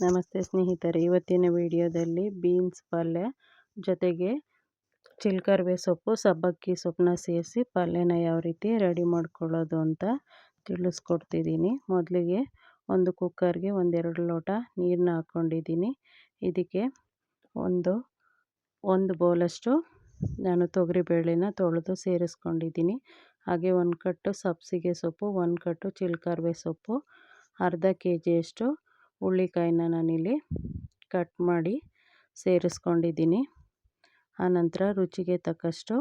ನಮಸ್ತೆ ಸ್ನೇಹಿತರೆ, ಇವತ್ತಿನ ವಿಡಿಯೋದಲ್ಲಿ ಬೀನ್ಸ್ ಪಲ್ಯ ಜೊತೆಗೆ ಚಿಲ್ಕರ್ವೆ ಸೊಪ್ಪು, ಸಬ್ಬಕ್ಕಿ ಸೊಪ್ಪನ್ನ ಸೇರಿಸಿ ಪಲ್ಯನ ಯಾವ ರೀತಿ ರೆಡಿ ಮಾಡ್ಕೊಳ್ಳೋದು ಅಂತ ತಿಳಿಸ್ಕೊಡ್ತಿದ್ದೀನಿ. ಮೊದಲಿಗೆ ಒಂದು ಕುಕ್ಕರ್ಗೆ ಒಂದೆರಡು ಲೋಟ ನೀರನ್ನ ಹಾಕ್ಕೊಂಡಿದ್ದೀನಿ. ಇದಕ್ಕೆ ಒಂದು ಒಂದು ಬೌಲಷ್ಟು ನಾನು ತೊಗರಿಬೇಳೆನ ತೊಳೆದು ಸೇರಿಸ್ಕೊಂಡಿದ್ದೀನಿ. ಹಾಗೆ ಒಂದು ಕಟ್ಟು ಸಬ್ಸಿಗೆ ಸೊಪ್ಪು, ಒಂದು ಕಟ್ಟು ಚಿಲ್ಕರ್ವೆ ಸೊಪ್ಪು, ಅರ್ಧ ಕೆ ಜಿಯಷ್ಟು ಹುಳ್ಳಿಕಾಯಿನ ನಾನಿಲ್ಲಿ ಕಟ್ ಮಾಡಿ ಸೇರಿಸ್ಕೊಂಡಿದ್ದೀನಿ. ಆನಂತರ ರುಚಿಗೆ ತಕ್ಕಷ್ಟು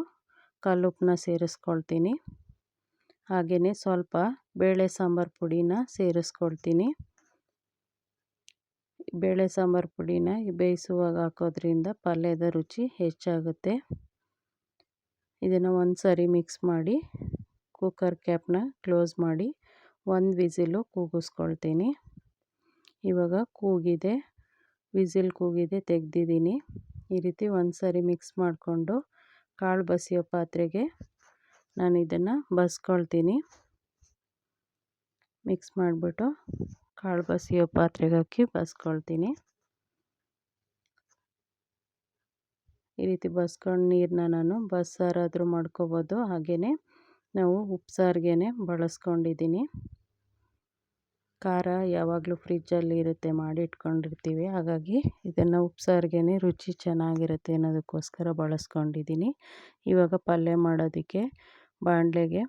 ಕಲ್ಲುಪ್ಪನ್ನ ಸೇರಿಸ್ಕೊಳ್ತೀನಿ. ಹಾಗೆಯೇ ಸ್ವಲ್ಪ ಬೇಳೆ ಸಾಂಬಾರು ಪುಡಿನ ಸೇರಿಸ್ಕೊಳ್ತೀನಿ. ಬೇಳೆ ಸಾಂಬಾರು ಪುಡಿನ ಬೇಯಿಸುವಾಗ ಹಾಕೋದ್ರಿಂದ ಪಲ್ಯದ ರುಚಿ ಹೆಚ್ಚಾಗುತ್ತೆ. ಇದನ್ನು ಒಂದು ಸರಿ ಮಿಕ್ಸ್ ಮಾಡಿ ಕುಕ್ಕರ್ ಕ್ಯಾಪನ್ನ ಕ್ಲೋಸ್ ಮಾಡಿ ಒಂದು ವಿಸಿಲು ಕೂಗಿಸ್ಕೊಳ್ತೀನಿ. ಇವಾಗ ಕೂಗಿದೆ, ವಿಸಿಲ್ ಕೂಗಿದೆ, ತೆಗೆದಿದ್ದೀನಿ. ಈ ರೀತಿ ಒಂದು ಸರಿ ಮಿಕ್ಸ್ ಮಾಡಿಕೊಂಡು ಕಾಳು ಬಸಿಯೋ ಪಾತ್ರೆಗೆ ನಾನು ಇದನ್ನು ಬಸ್ಕೊಳ್ತೀನಿ. ಮಿಕ್ಸ್ ಮಾಡಿಬಿಟ್ಟು ಕಾಳು ಬಸಿಯೋ ಪಾತ್ರೆಗೆ ಹಾಕಿ ಬಸ್ಕೊಳ್ತೀನಿ. ಈ ರೀತಿ ಬಸ್ಕೊಂಡು ನೀರನ್ನ ನಾನು ಬಸ್ಸಾರಾದರೂ ಮಾಡ್ಕೋಬೋದು. ಹಾಗೆಯೇ ನಾವು ಉಪ್ಸಾರಿಗೆ ಬಳಸ್ಕೊಂಡಿದ್ದೀನಿ. ಖಾರ ಯಾವಾಗಲೂ ಫ್ರಿಜ್ಜಲ್ಲಿ ಇರುತ್ತೆ ಮಾಡಿ ಇಟ್ಕೊಂಡಿರ್ತೀವಿ. ಹಾಗಾಗಿ ಇದನ್ನು ಉಪ್ಸಾರಿಗೆ ರುಚಿ ಚೆನ್ನಾಗಿರುತ್ತೆ ಅನ್ನೋದಕ್ಕೋಸ್ಕರ ಬಳಸ್ಕೊಂಡಿದ್ದೀನಿ. ಇವಾಗ ಪಲ್ಯ ಮಾಡೋದಕ್ಕೆ ಬಾಣಲೆಗೆ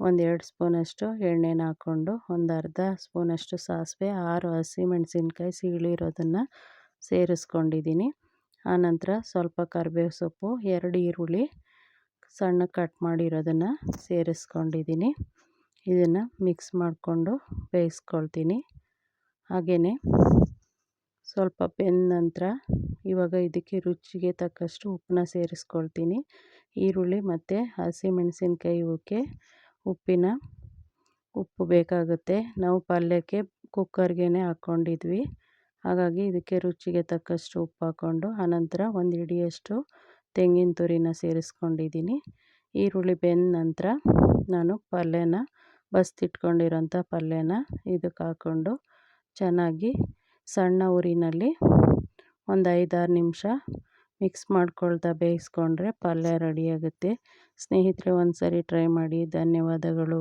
ಒಂದೆರಡು ಸ್ಪೂನಷ್ಟು ಎಣ್ಣೆನ ಹಾಕ್ಕೊಂಡು ಒಂದು ಅರ್ಧ ಸ್ಪೂನಷ್ಟು ಸಾಸಿವೆ, ಆರು ಹಸಿಮೆಣಸಿನ್ಕಾಯಿ ಸೀಳಿರೋದನ್ನು ಸೇರಿಸ್ಕೊಂಡಿದ್ದೀನಿ. ಆನಂತರ ಸ್ವಲ್ಪ ಕರಿಬೇವು ಸೊಪ್ಪು, ಎರಡು ಈರುಳ್ಳಿ ಸಣ್ಣ ಕಟ್ ಮಾಡಿರೋದನ್ನು ಸೇರಿಸ್ಕೊಂಡಿದ್ದೀನಿ. ಇದನ್ನು ಮಿಕ್ಸ್ ಮಾಡಿಕೊಂಡು ಬೇಯಿಸ್ಕೊಳ್ತೀನಿ. ಹಾಗೆಯೇ ಸ್ವಲ್ಪ ಬೆಂದ ನಂತರ ಇವಾಗ ಇದಕ್ಕೆ ರುಚಿಗೆ ತಕ್ಕಷ್ಟು ಉಪ್ಪನ್ನ ಸೇರಿಸ್ಕೊಳ್ತೀನಿ. ಈರುಳ್ಳಿ ಮತ್ತು ಹಸಿಮೆಣಸಿನ್ಕಾಯಿ ಇವಕ್ಕೆ ಉಪ್ಪಿನ ಉಪ್ಪು ಬೇಕಾಗುತ್ತೆ. ನಾವು ಪಲ್ಯಕ್ಕೆ ಕುಕ್ಕರ್ಗೆ ಹಾಕ್ಕೊಂಡಿದ್ವಿ ಹಾಗಾಗಿ ಇದಕ್ಕೆ ರುಚಿಗೆ ತಕ್ಕಷ್ಟು ಉಪ್ಪು ಹಾಕ್ಕೊಂಡು ಆನಂತರ ಒಂದು ಹಿಡಿಯಷ್ಟು ತೆಂಗಿನ ತುರಿನ ಸೇರಿಸ್ಕೊಂಡಿದ್ದೀನಿ. ಈರುಳ್ಳಿ ಬೆಂದ ನಂತರ ನಾನು ಪಲ್ಯನ ಬಸ್ತಿಟ್ಕೊಂಡಿರೋಂಥ ಪಲ್ಯನ ಇದಕ್ಕೆ ಹಾಕ್ಕೊಂಡು ಚೆನ್ನಾಗಿ ಸಣ್ಣ ಉರಿನಲ್ಲಿ ಒಂದು ಐದಾರು ನಿಮಿಷ ಮಿಕ್ಸ್ ಮಾಡ್ಕೊಳ್ತಾ ಬೇಯಿಸ್ಕೊಂಡ್ರೆ ಪಲ್ಯ ರೆಡಿಯಾಗುತ್ತೆ ಸ್ನೇಹಿತರೆ ಒಂದು ಸರಿ ಟ್ರೈ ಮಾಡಿ. ಧನ್ಯವಾದಗಳು.